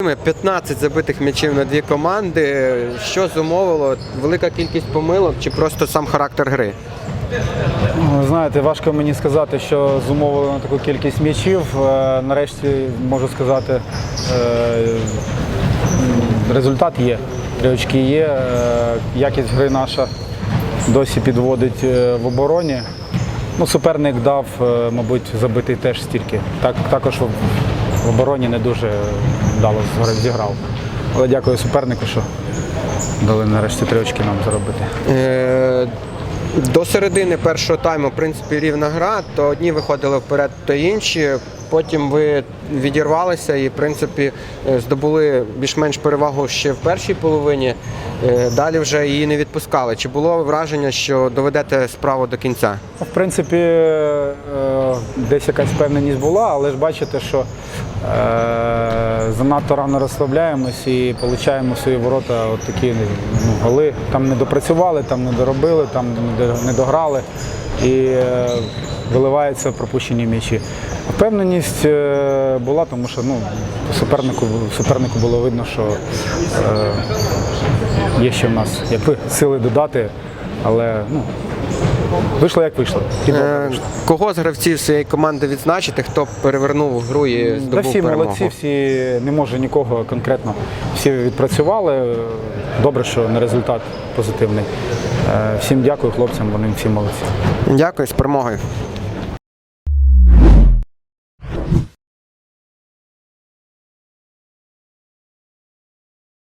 15 забитих м'ячів на дві команди. Що зумовило? Велика кількість помилок чи просто сам характер гри? Ну, Знаєте, важко мені сказати, що зумовили на таку кількість м'ячів. Е, Нарешті можу сказати, е, результат є. Три очки є. Е, Якість гри наша досі підводить в обороні. Ну, суперник дав, е, мабуть, забитий теж стільки. Так, також в обороні не дуже вдало зіграв. Але дякую супернику, що дали нарешті три очки нам заробити. Е, До середини першого тайму, в принципі, рівна гра, то одні виходили вперед, то інші. Потім ви відірвалися і, в принципі, е, здобули більш-менш перевагу ще в першій половині. Е, Далі вже її не відпускали. Чи було враження, що доведете справу до кінця? В принципі, е, десь якась впевненість була, але ж бачите, що занадто рано розслабляємось і в свої ворота от такі ну, голи. Там не допрацювали, там не доробили, там не дограли. І е, виливаються пропущені м'ячі. Впевненість е, була, тому що ну, супернику, супернику було видно, що е, є ще в нас якби сили додати, але ну, Вийшло як вийшло. Е. Кого з гравців своєї команди відзначити, хто перевернув гру і Та всі перемогу? молодці, всі не може нікого конкретно. Всі відпрацювали. Добре, що на результат позитивний. Е, Всім дякую хлопцям, вони всі молодці. Дякую, з перемогою.